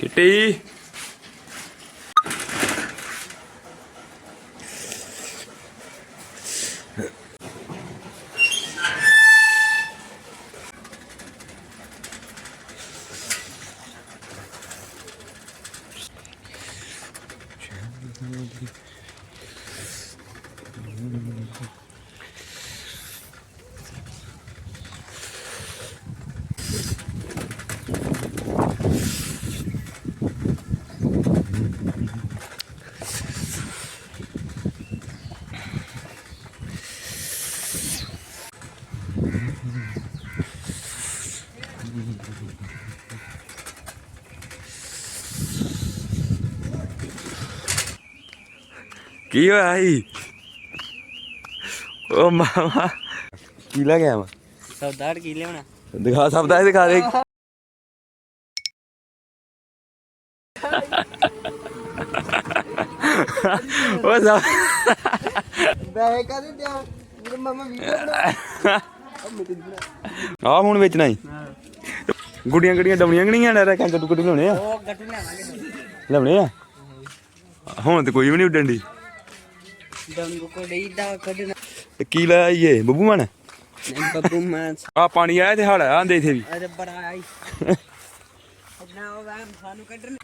Kitty. ਕੀ ਹੋਇਆ ਸੀ? ਉਹ ਮਾਮਾ। ਕੀ ਲੈ ਗਿਆ ਸੌਦਾੜ ਕੀ ਲਿਆਉਣਾ? ਦਿਖਾ ਸਭ ਦਾ ਦਿਖਾ ਦੇ। ਉਹ ਸਭ ਬੈ ਕਦੇ ਦਿਆ? ਮੇਰੇ ਮਮਾ ਵੀ ਆ ਹੁਣ ਵੇਚਣਾ ਹੀ। ਗੁੱਡੀਆਂ ਗੱਡੀਆਂ ਡਮਣੀਆਂ ਗਣੀਆਂ ਨੇ? ਰਕਾਂ ਗੱਡੂ ਗੱਡੂ ਲਾਉਣੇ ਆ। ਉਹ ਗੱਟੂ ਲਿਆਵਾਂਗੇ। ਲਾਉਣੇ ਆ? ਹੁਣ ਤੇ ਕੋਈ ਵੀ ਨਹੀਂ ਉੱਡਣ ਦੀ ਕੋ ਡਈ ਦਾ ਕੱਢਣਾ। ਤੇ ਕੀ ਲੈ ਆਈਏ? ਬੱਬੂ ਮਨ? ਬੱਬੂ ਆ ਪਾਣੀ ਆਇਆ ਤੇ ਹੜ ਆਂਦੇ ਇਥੇ ਵੀ। ਅਰੇ ਬੜਾ ਆਈ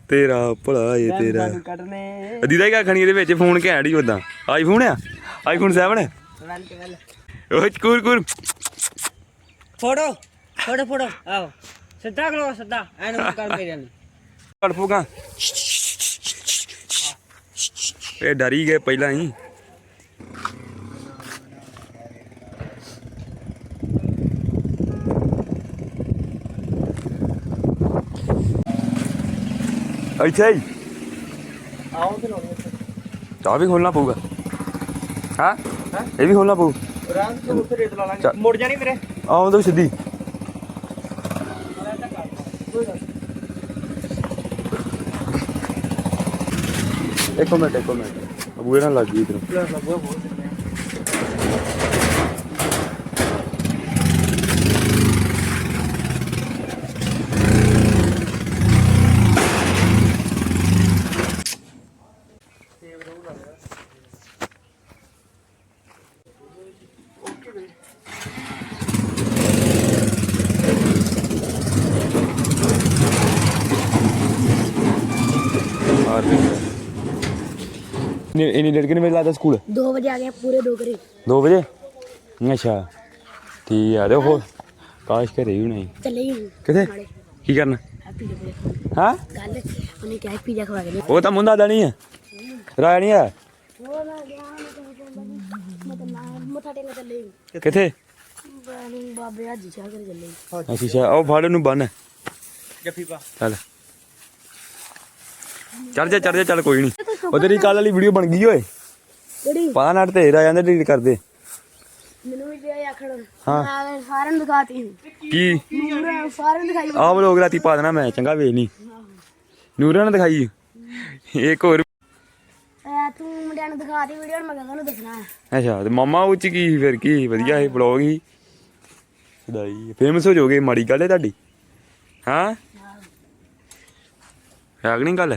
ਤੇਰਾ ਭਲਾ ਏ ਵੈਮ ਤੇਰਾ। ਕੱਢਣੇ। ਦੀਦਾ ਕੀ ਖਣੀ ਇਹਦੇ ਵਿੱਚ ਫੋਨ ਘੈਂਟ ਹੀ ਉਦਾਂ ਆਈਫੋਨ ਆ? ਆਈਫੋਨ 7 ਵੈਲ ਉਹ ਕੁਰ ਕੁਰ ਫੋਟੋ ਫੋਟੋ ਫੋਟੋ ਆਓ। ਸਿੱਧਾ ਕਰੋ ਸਿੱਧਾ। ਐਨੂੰ ਕਰ ਮੇਰੇ ਨੂੰ ਘੜ ਫੂਗਾ। ਇਹ ਡਰੀ ਗਏ ਪਹਿਲਾਂ ਹੀ। ਆਓ ਤੇ ਲਾਉਣੀ ਚਾਹ ਵੀ ਖੋਲਣਾ ਪਊਗਾ। ਹਾਂ? ਇਹ ਵੀ ਖੋਲਣਾ ਪਊ ਰਾਮ ਤੋਂ ਉੱਥੇ ਰੇਤ ਲਾ। ਲਾਂਗੇ। ਮੁੜ ਜਾਣੀ ਵੀਰੇ? ਆਉਂ ਤਾਂ ਸਿੱਧੀ। ਇੱਕ ਮਿੰਟ ਇੱਕ ਮਿੰਟ। ਬੂਏ ਨਾਲ ਲੱਗ ਗਈ ਇਧਰ। ਆ ਨਹੀਂ ਇੰਨੀ ਲੇਟ ਕਿੰਨੇ ਵਜੇ ਲੱਗਦਾ ਸਕੂਲ? 2 ਵਜੇ ਆ ਗਏ ਪੂਰੇ ਡੋਗਰੇ 2 ਵਜੇ? ਅੱਛਾ। ਠੀਕ ਆ ਦੇਖੋ ਕਾਸ਼ ਘਰੇ ਹੀ ਨਹੀਂ ਚੱਲੇ ਹੀ ਕਿਥੇ? ਕੀ ਕਰਨਾ? ਹਾਂ? ਗੱਲ ਉਹਨੇ ਕਿਹਾ ਪੀਜ਼ਾ ਖਵਾ ਕੇ ਉਹ ਤਾਂ ਮੁੰਡਾ ਦਾ ਨਹੀਂ ਹੈ। ਰਾਇਆ ਨਹੀਂ ਹੈ? ਕਿੱਥੇ? ਬਾਬੇ ਅੱਜ ਚਾਹ ਕਰ ਚੱਲੇ ਅਸੀਂ ਚਾਹ ਉਹ ਫੜ ਨੂੰ ਬੰਨ। ਜੱਫੀ ਪਾ। ਚੱਲ। ਚੜ ਜਾ ਚੜ ਜਾ ਚੱਲ ਕੋਈ ਨਹੀਂ ਉਹ ਤੇਰੀ ਕੱਲ ਵਾਲੀ ਵੀਡੀਓ ਬਣ ਗਈ ਓਏ। ਕਿਹੜੀ? ਪਤਾ ਨਾ ਤੇ ਰਾ ਜਾਂਦੇ ਡਿਲੀਟ ਕਰਦੇ। ਮੈਨੂੰ ਵੀ ਪਿਆ ਹਾਂ। ਸਾਰਿਆਂ ਨੂੰ ਦਿਖਾਤੀ ਕੀ? ਸਾਰਿਆਂ ਦਿਖਾਈ। ਆਹ ਵਲੋਗ ਰਾਤੀ ਪਾ ਦੇਣਾ ਮੈਂ ਚੰਗਾ ਵੇਖ ਨਹੀਂ ਨੂਰਾਂ ਦਿਖਾਈ। ਇੱਕ ਹੋਰ। ਤੂੰ ਮੁੰਡਿਆਂ ਨੂੰ ਦਿਖਾਤੀ ਵੀਡੀਓ ਮੈਂ ਕਹਿੰਦਾ ਨੂੰ ਦਿਖਣਾ ਅੱਛਾ ਤੇ ਮਾਮਾ ਉਹ ਕੀ ਫਿਰ ਕੀ ਵਧੀਆ ਇਹ ਵਲੋਗ ਹੀ। ਸਦਾਈ ਫੇਮਸ ਹੋ ਜਾਓਗੇ ਮਾੜੀ ਗੱਲ ਹੈ ਤੁਹਾਡੀ। ਹਾਂ। ਹੈ ਕਿ ਨਹੀਂ ਗੱਲ?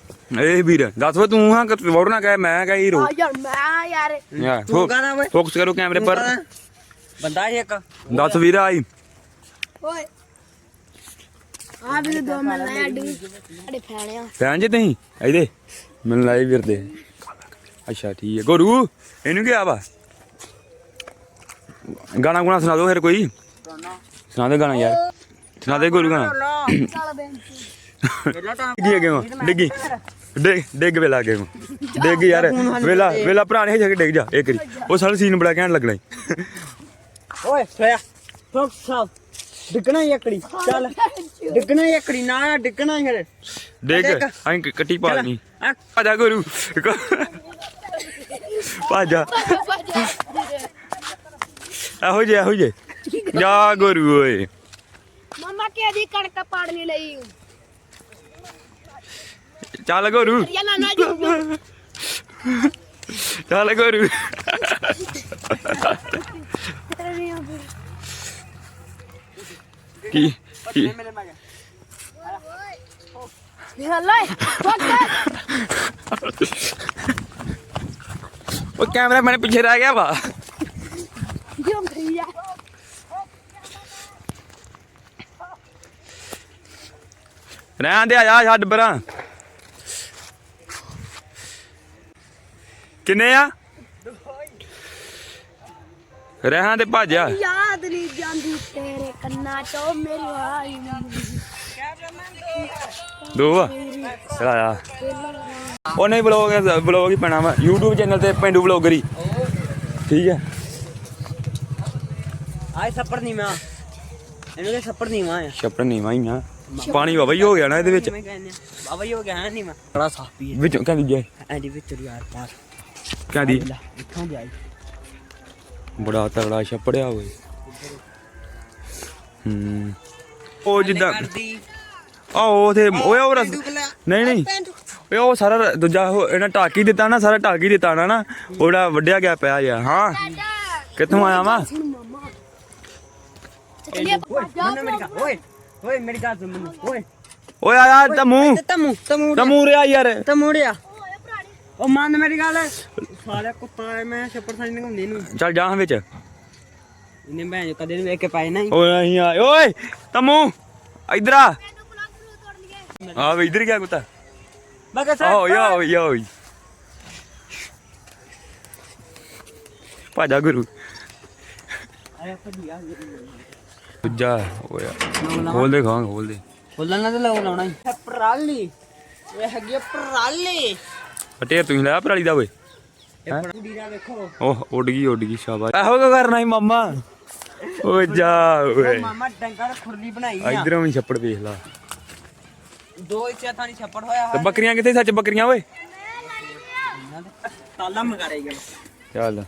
ਇਹ ਵੀਰ ਦੱਸ ਵੇ ਤੂੰ ਹਾਂ ਕਿ ਹੋਰ ਨਾ ਕਹੇ ਮੈਂ ਕਹੇ ਹੀਰੋ ਆ ਯਾਰ ਮੈਂ ਯਾਰ। ਤੂੰ ਗਾਣਾ ਓਏ ਫੋਕਸ ਕਰੋ ਕੈਮਰੇ ਪਰ। ਬੰਦਾ ਇੱਕ। ਦੱਸ ਵੀਰ ਆਈ। ਓਏ। ਆ ਵੀ ਦੋ ਮਿਲ ਲੈ ਅੱਡੀ ਅੜੇ ਫੈਣਿਆ ਭੈਣ ਜੀ ਤੁਸੀਂ? ਇਹਦੇ ਮੈਨੂੰ ਲਾਈ ਵੀਰ ਦੇ। ਅੱਛਾ ਠੀਕ ਹੈ। ਗੁਰੂ ਇਹਨੂੰ ਕੀ ਆ ਵਾ ਗਾਣਾ ਗੁਣਾ ਸੁਣਾ ਦਿਓ ਫਿਰ ਕੋਈ। ਸੁਣਾ ਦੇ ਗਾਣਾ ਯਾਰ। ਸੁਣਾ ਦੇ ਗੁਰੂ ਗਾਣਾ। ਡਿੱਗੀ ਅੱਗੇ ਡਿੱਗੀ। ਡਿੱਗ ਡਿੱਗ ਵੇਲਾ ਅੱਗੇ ਨੂੰ। ਡਿੱਗ ਯਾਰ ਵੇਲਾ ਵੇਲਾ ਪੁਰਾਣੇ ਜਗ੍ਹਾ ਡਿੱਗ ਜਾ ਇੱਕ ਵਾਰੀ। ਉਹ ਸਾਰਾ ਸੀਨ ਬੜਾ ਕਹਿਣ ਲੱਗਣਾ ਈ। ਓਏ ਸੋਇਆ। ਫੋਕ ਸਾਲ ਡਿੱਗਣਾ ਹੀ ਇਕੜੀ ਚੱਲ। ਡਿੱਗਣਾ ਹੀ ਇਕੜੀ ਨਾ ਡਿੱਗਣਾ ਹੀ ਫਿਰ ਦੇਖ ਦੇਖ। ਆਂ ਕੱਟੀ ਪਾਣੀ ਆ ਭਾਜਾ ਗੁਰੂ। ਭਾਜਾ। ਇਹੋ ਜੇ ਇਹੋ ਜੇ ਜਾ ਗੁਰੂ ਓਏ। ਮਮਾ ਕਿਹਦੀ ਕਣਕ ਪਾੜਨੀ ਲਈ? ਚੱਲ ਗੁਰੂ ਚੱਲ ਗੁਰੂ ਕੀ ਕੀ ਉਹ ਕੈਮਰਾ ਮੈਨ ਪਿੱਛੇ ਰਹਿ ਗਿਆ ਵਾ ਜਿਉਂ ਭਈਆ ਰਹਿਣ ਦੇ ਆ ਜਾ ਛੱਡ ਪਰਾਂ ਕਿੰਨੇ ਆ? ਰਹਿਣ ਦੇ ਭਾਜਾ ਯਾਦ ਨਹੀਂ ਜਾਂਦੀ ਤੇਰੇ ਕੰਨਾਂ ਚੋਂ ਮੇਰੀ ਆਈ ਦੋ ਆ। ਚਲ ਆ ਉਹ ਨਹੀਂ ਬਲੌਗ ਬਲੌਗ ਹੀ ਪੈਣਾ ਵਾ। YouTube ਚੈਨਲ ਤੇ ਪਿੰਡੂ ਬਲੌਗਰ ਹੀ। ਠੀਕ ਹੈ ਆਏ ਸੱਪੜ ਨਹੀਂ ਮੈਂ ਇਹਨੂੰ ਕਿ ਸੱਪੜ ਨਹੀਂ ਮੈਂ ਛੱਪੜ ਨਹੀਂ ਵਾਈ ਆ। ਪਾਣੀ ਵਾਵਾ ਹੀ ਹੋ ਗਿਆ ਨਾ ਇਹਦੇ ਵਿੱਚ। ਮੈਂ ਬਾਬਾ ਹੀ ਹੋ ਗਿਆ ਨਹੀਂ ਮੈਂ ਬੜਾ ਸਾਫੀ ਹੈ ਵਿੱਚੋਂ ਕਹਿੰਦੀ ਜੇ। ਐਂਡੀ ਵਿੱਚ ਯਾਰ ਪਾਸ ਲੈ ਇੱਥੋਂ ਦੀ ਆਈ। ਬੜਾ ਤਗੜਾ ਛੱਪੜਿਆ ਹੋਏ ਹੂੰ। ਉਹ ਜਿੱਦਾਂ ਆਹ ਉਥੇ ਓਏ ਉਹ ਰਸ ਨਹੀਂ ਨਹੀਂ। ਓਏ ਉਹ ਸਾਰਾ ਦੂਜਾ ਇਹਨਾਂ ਹੀ ਦਿੱਤਾ ਨਾ ਸਾਰਾ ਹੀ ਦਿੱਤਾ ਨਾ ਨਾ ਉਹਦਾ ਵੱਡਿਆ ਗਿਆ ਪਿਆ ਆ ਹਾਂ। ਕਿੱਥੋਂ ਆਇਆ ਵਾ? ਓਏ ਮੈਨੂੰ ਮੇਰੀ ਗੱਲ ਓਏ ਮੇਰੀ ਗੱਲ ਸੁਣ ਓਏ। ਓਏ ਆਇਆ ਤਮੂ। ਤਮੂ ਤਮੂ ਤਮੂ ਰਿਆ ਯਾਰ। ਤਮੂੜਿਆ ਉਹ ਮੰਨ ਮੇਰੀ ਗੱਲ। ਸਾਲਿਆ ਕੁੱਤਾ ਹੈ ਮੈਂ ਛੱਪੜ ਸਾਂ ਨਗਾਉਂਦੀ ਨੂੰ ਚੱਲ ਜਾ ਵਿੱਚ। ਇਹਨੇ ਮੈਂ ਜੋ ਕਦੇ ਨੂੰ ਵੇਖ ਕੇ ਪਾਏ ਨਹੀਂ ਓਏ ਅਸੀਂ ਆ ਓਏ ਤਮੂ ਇਧਰ ਆ। ਆ ਵੇ ਇਧਰ ਗਿਆ ਕੁੱਤਾ। ਬਗਾ ਸਰ ਆਓ ਯਾ ਯਾ ਭਾਜਾ ਗੁਰੂ। ਆਇਆ ਭੱਜਿਆ ਓਏ ਖੋਲ ਦੇ ਖਾਂ ਖੋਲ ਦੇ। ਬੋਲਣ ਨਾ ਤੇ ਲਾਉ ਲਾਉਣਾ ਹੀ। ਪਰਾਲੀ। ਇਹ ਹੈਗੀ ਪਰਾਲੀ। ਅਟੇ ਤੁਸੀਂ ਲਿਆ ਪਰਾਲੀ ਦਾ ਓਏ। ਓਹ ਉੱਡ ਗਈ ਉੱਡ ਗਈ ਸ਼ਾਬਾਸ਼। ਇਹੋ ਕੋ ਕਰਨਾ ਸੀ ਮਾਮਾ? ਓ ਜਾ ਓਏ। ਮਾਮਾ ਡੰਗਰ ਖੁਰਲੀ ਬਣਾਈ ਆ। ਇਧਰੋਂ ਵੀ ਛੱਪੜ ਵੇਖ ਲਾ। ਦੋ ਇੱਥੇ ਥਾਣੀ ਛੱਪੜ ਹੋਇਆ ਤੇ ਬੱਕਰੀਆਂ ਕਿੱਥੇ ਸੱਚ ਬੱਕਰੀਆਂ ਓਏ? ਤਾਲਾ ਮਗਾਰੇ ਗਿਆ ਚੱਲ।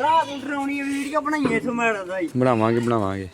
ਰਾਤ ਨੂੰ ਡਰਾਉਣੀ ਵੀਡੀਓ ਬਣਾਈਏ ਇਥੋਂ ਮੈਂ ਦਾ ਬਣਾਵਾਂਗੇ ਬਣਾਵਾਂਗੇ।